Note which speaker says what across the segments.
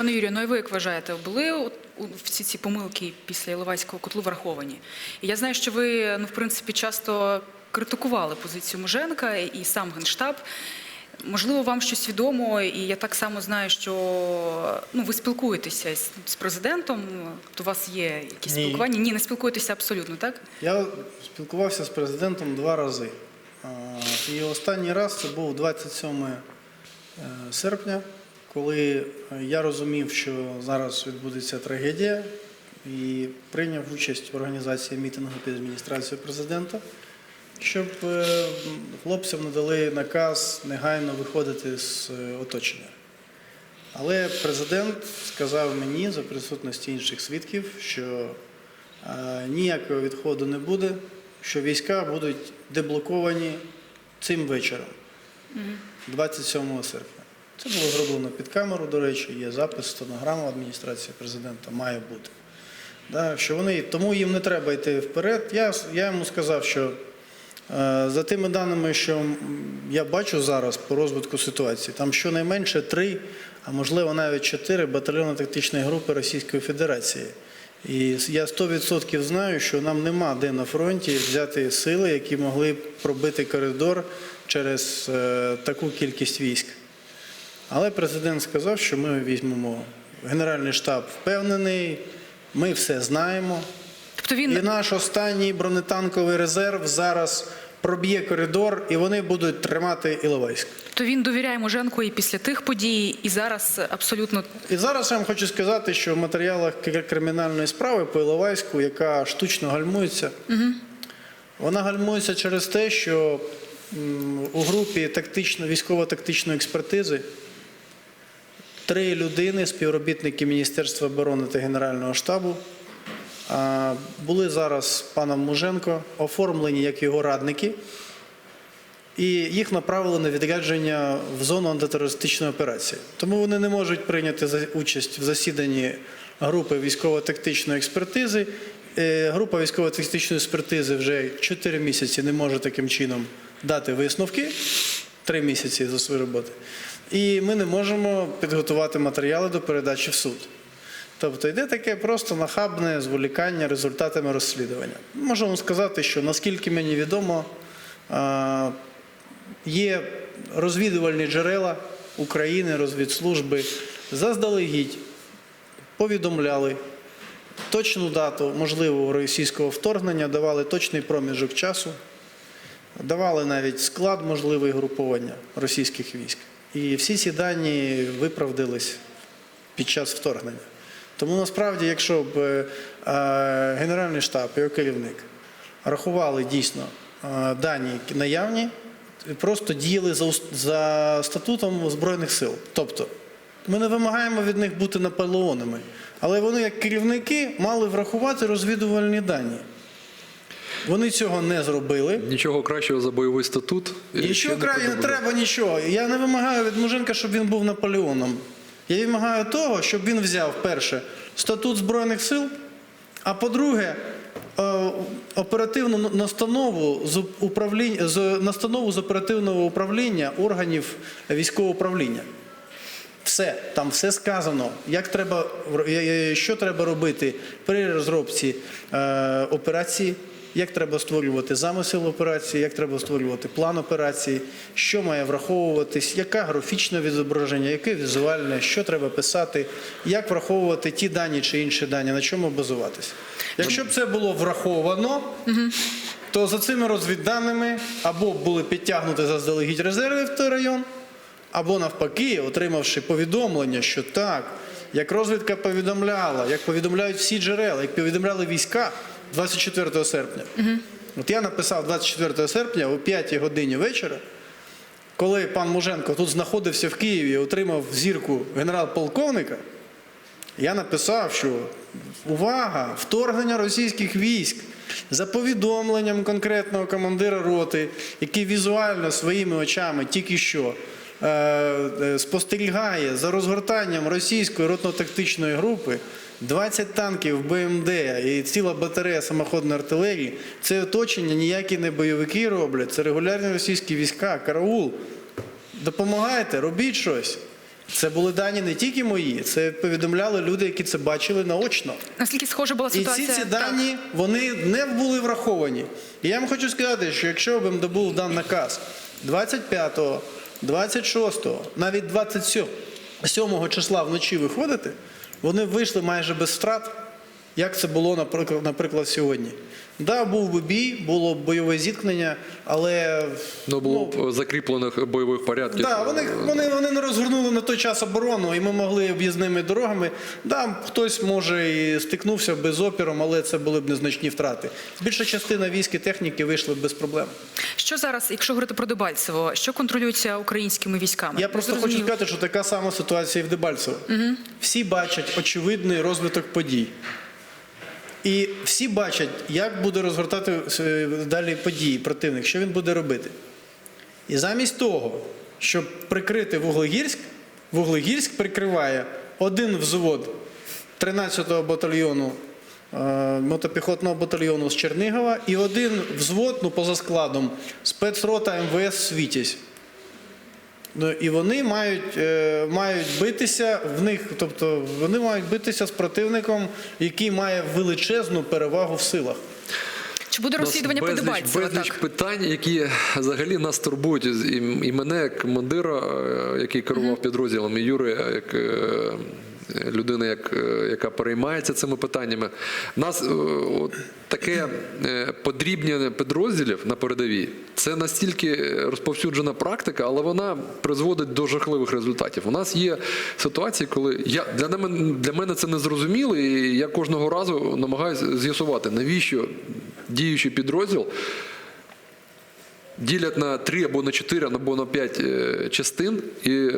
Speaker 1: Пане Юрію, ну і ви як вважаєте, були у- всі ці помилки після Іловайського котлу враховані? І я знаю, що ви, ну, в принципі, часто критикували позицію Муженка і сам Генштаб. Можливо, вам щось відомо, і я так само знаю, що ну, ви спілкуєтеся з, з президентом, то у вас є якісь
Speaker 2: Ні.
Speaker 1: спілкування? Ні, не спілкуєтеся абсолютно, так?
Speaker 2: Я спілкувався з президентом два рази. І останній раз це був 27 е, серпня, коли я розумів, що зараз відбудеться трагедія, і прийняв участь в організації мітингу під адміністрацією президента, щоб е, хлопцям надали наказ негайно виходити з е, оточення. Але президент сказав мені за присутності інших свідків, що е, ніякого відходу не буде, що війська будуть деблоковані цим вечором, 27 серпня. Це було зроблено під камеру, до речі, є запис, стенограма адміністрації президента має бути. Да, що вони, тому їм не треба йти вперед. Я, я йому сказав, що е, за тими даними, що я бачу зараз по розвитку ситуації, там щонайменше три, а можливо навіть чотири батальйони тактичної групи Російської Федерації. І я 100% знаю, що нам нема де на фронті взяти сили, які могли б пробити коридор через е, таку кількість військ. Але президент сказав, що ми візьмемо Генеральний штаб впевнений, ми все знаємо.
Speaker 1: Тобто він І
Speaker 2: наш останній бронетанковий резерв зараз проб'є коридор, і вони будуть тримати Іловайськ.
Speaker 1: то він довіряє Муженку і після тих подій, і зараз абсолютно
Speaker 2: І зараз я вам хочу сказати, що в матеріалах кримінальної справи по Іловайську, яка штучно гальмується, вона гальмується через те, що у групі тактично, військово-тактичної експертизи три людини, співробітники Міністерства оборони та Генерального штабу, були зараз паном Муженко оформлені як його радники, і їх направили на відрядження в зону антитерористичної операції. Тому вони не можуть прийняти участь в засіданні групи військово-тактичної експертизи. Е, Група військово-тактичної експертизи вже 4 місяці не може таким чином дати висновки. 3 місяці за свою роботу. І ми не можемо підготувати матеріали до передачі в суд. Тобто йде таке просто нахабне зволікання результатами розслідування. Вам сказати, що наскільки мені відомо, є розвідувальні джерела України, розвідслужби заздалегідь повідомляли точну дату можливого російського вторгнення, давали точний проміжок часу, давали навіть склад можливий групування російських військ. І всі ці дані виправдались під час вторгнення. Тому насправді, якщо б е, е, Генеральний штаб, його керівник рахували дійсно е, дані наявні, просто діяли за, за статутом Збройних сил. Тобто ми не вимагаємо від них бути наполеонами, але вони, як керівники, мали врахувати розвідувальні дані. Вони цього не зробили.
Speaker 3: Нічого кращого за бойовий статут.
Speaker 2: Нічого
Speaker 3: ще
Speaker 2: краю не треба нічого. Я не вимагаю від Муженка, щоб він був Наполеоном. Я вимагаю того, щоб він взяв перше статут Збройних сил, а по-друге, е, оперативну настанову з управління з настанову з оперативного управління органів військового управління. Все, там все сказано, як треба, що треба робити при розробці е, операції, як треба створювати замисел операції, як треба створювати план операції, що має враховуватись, яке графічне відображення, яке візуальне, що треба писати, як враховувати ті дані чи інші дані, на чому базуватись. Якщо б це було враховано, то за цими розвідданими або були підтягнуті заздалегідь резерви в той район, або навпаки, отримавши повідомлення, що так, як розвідка повідомляла, як повідомляють всі джерела, як повідомляли війська 24 серпня. От я написав 24 серпня о 5 годині вечора, коли пан Муженко тут знаходився в Києві і отримав зірку генерал-полковника, я написав, що увага, вторгнення російських військ за повідомленням конкретного командира роти, який візуально своїми очами тільки що е, е, спостерігає за розгортанням російської ротно-тактичної групи. 20 танків БМД і ціла батарея самоходної артилерії. Це оточення ніякі не бойовики роблять, це регулярні російські війська, караул. Допомагайте, робіть щось. Це були дані не тільки мої, це повідомляли люди, які це бачили наочно.
Speaker 1: Наскільки схожа була
Speaker 2: І
Speaker 1: ситуація?
Speaker 2: ці ці
Speaker 1: Так.
Speaker 2: дані вони не були враховані. І я вам хочу сказати, що якщо б МДБУ був дан наказ 25-го, 26-го, навіть 27-го числа вночі виходити, вони вийшли майже без втрат, як це було, наприклад, сьогодні. Да, був би бій, було б бойове зіткнення, але
Speaker 3: Ну, було б закріплених бойових порядків.
Speaker 2: Да, вони, вони, вони не розгорнули на той час оборону, і ми могли об'їзними дорогами. Да, хтось може і стикнувся би з опіром, але це були б незначні втрати. Більша частина військ і техніки вийшли б без проблем.
Speaker 1: Що зараз, якщо говорити про Дебальцево, що контролюється українськими військами?
Speaker 2: Я просто хочу сказати, що така сама ситуація і в Дебальцево. Всі бачать очевидний розвиток подій. І всі бачать, як буде розгортати е, далі події противник, що він буде робити. І замість того, щоб прикрити Вуглегірськ, Вуглегірськ прикриває один взвод 13-го батальйону е, мотопіхотного батальйону з Чернигова і один взвод, ну поза складом, спецрота МВС Світязь. Ну, і вони мають, е, мають битися в них, тобто вони мають битися з противником, який має величезну перевагу в силах.
Speaker 1: Чи буде розслідування по
Speaker 3: безліч,
Speaker 1: Так.
Speaker 3: питань, які взагалі нас турбують. І, і мене, як командира, е, який керував підрозділом, і Юри, як е, людина, як, е, яка переймається цими питаннями. У нас е, от таке е, подрібнення підрозділів на передовій. Це настільки розповсюджена практика, але вона призводить до жахливих результатів. У нас є ситуації, коли я для мене для мене це не зрозуміло, і я кожного разу намагаюся з'ясувати, навіщо діючий підрозділ ділять на три або на чотири, або на п'ять частин і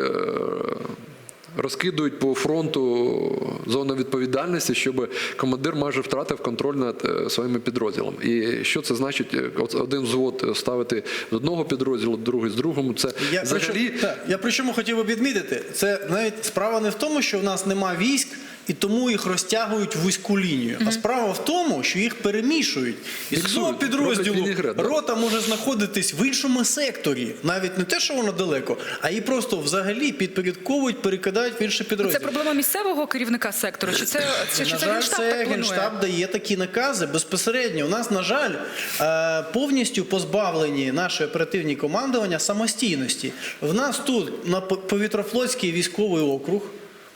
Speaker 3: розкидують по фронту зону відповідальності, щоб командир майже втратив контроль над е, своїми підрозділами. І що це значить? Один взвод ставити з одного підрозділу, другий з другому. Це
Speaker 2: Я,
Speaker 3: взагалі
Speaker 2: причому, так, я причому хотів би відмітити, це навіть справа не в тому, що в нас нема військ. І тому їх розтягують в вузьку лінію. А справа в тому, що їх перемішують. І з одного підрозділу рота може знаходитись в іншому секторі. Навіть не те, що воно далеко, а її просто взагалі підпорядковують, перекидають в інший
Speaker 1: Це проблема місцевого керівника сектору? Чи це, чи, чи
Speaker 2: на
Speaker 1: це
Speaker 2: жаль,
Speaker 1: генштаб
Speaker 2: це
Speaker 1: так
Speaker 2: генштаб дає такі накази безпосередньо. У нас, на жаль, е, повністю позбавлені наші оперативні командування самостійності. В нас тут на повітрофлотський військовий округ.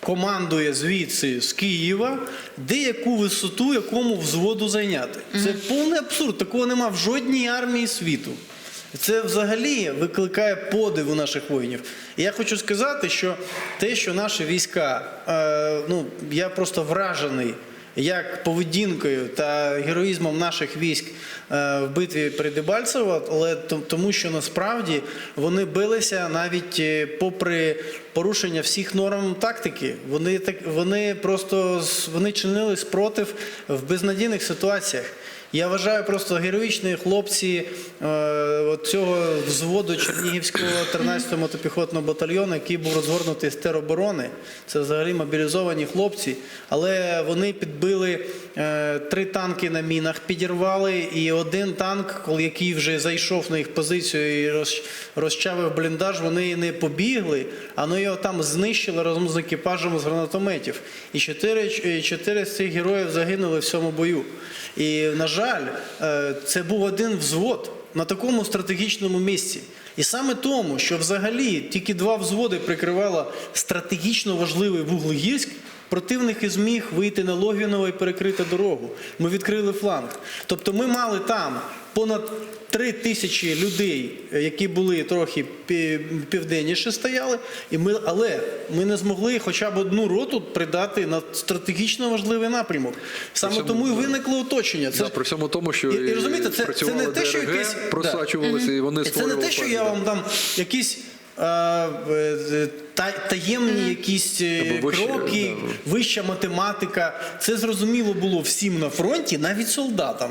Speaker 2: Командує звідси з Києва, де яку висоту якому взводу зайняти. Це повний абсурд. Такого нема в жодній армії світу. Це взагалі викликає подив у наших воїнів. І я хочу сказати, що те, що наші війська, е, ну я просто вражений як поведінкою та героїзмом наших військ е, в битві при Дебальцево, але то- тому, що насправді вони билися навіть е, попри порушення всіх норм тактики. Вони так вони просто вони чинили спротив в безнадійних ситуаціях. Я вважаю просто героїчні хлопці е, цього взводу Чернігівського 13-го мотопіхотного батальйону, який був розгорнутий з тероборони. Це взагалі мобілізовані хлопці, але вони підбили три танки на мінах, підірвали, і один танк, коли- який вже зайшов на їх позицію і роз, розчавив бліндаж, вони не побігли, а вони його там знищили разом з екіпажем з гранатометів. І чотири, е, чотири з цих героїв загинули в цьому бою. І, на жаль, е, це був один взвод на такому стратегічному місці. І саме тому, що взагалі тільки два взводи прикривало стратегічно важливий Вуглегірськ, противник і зміг вийти на Логвіново і перекрити дорогу. Ми відкрили фланг. Тобто ми мали там понад три тисячі людей, е, які були трохи південніше стояли, і ми, але ми не змогли хоча б одну роту придати на стратегічно важливий напрямок. Саме
Speaker 3: При
Speaker 2: тому і виникло оточення. Це
Speaker 3: Да, при всьому тому, що
Speaker 2: І- і розумієте, це- це не те, що
Speaker 3: ДРГ,
Speaker 2: якесь-
Speaker 3: просачувалися, і вони
Speaker 2: це не те, що я вам дам якісь таємні якісь кроки, вища математика. Це зрозуміло було всім на фронті, навіть солдатам.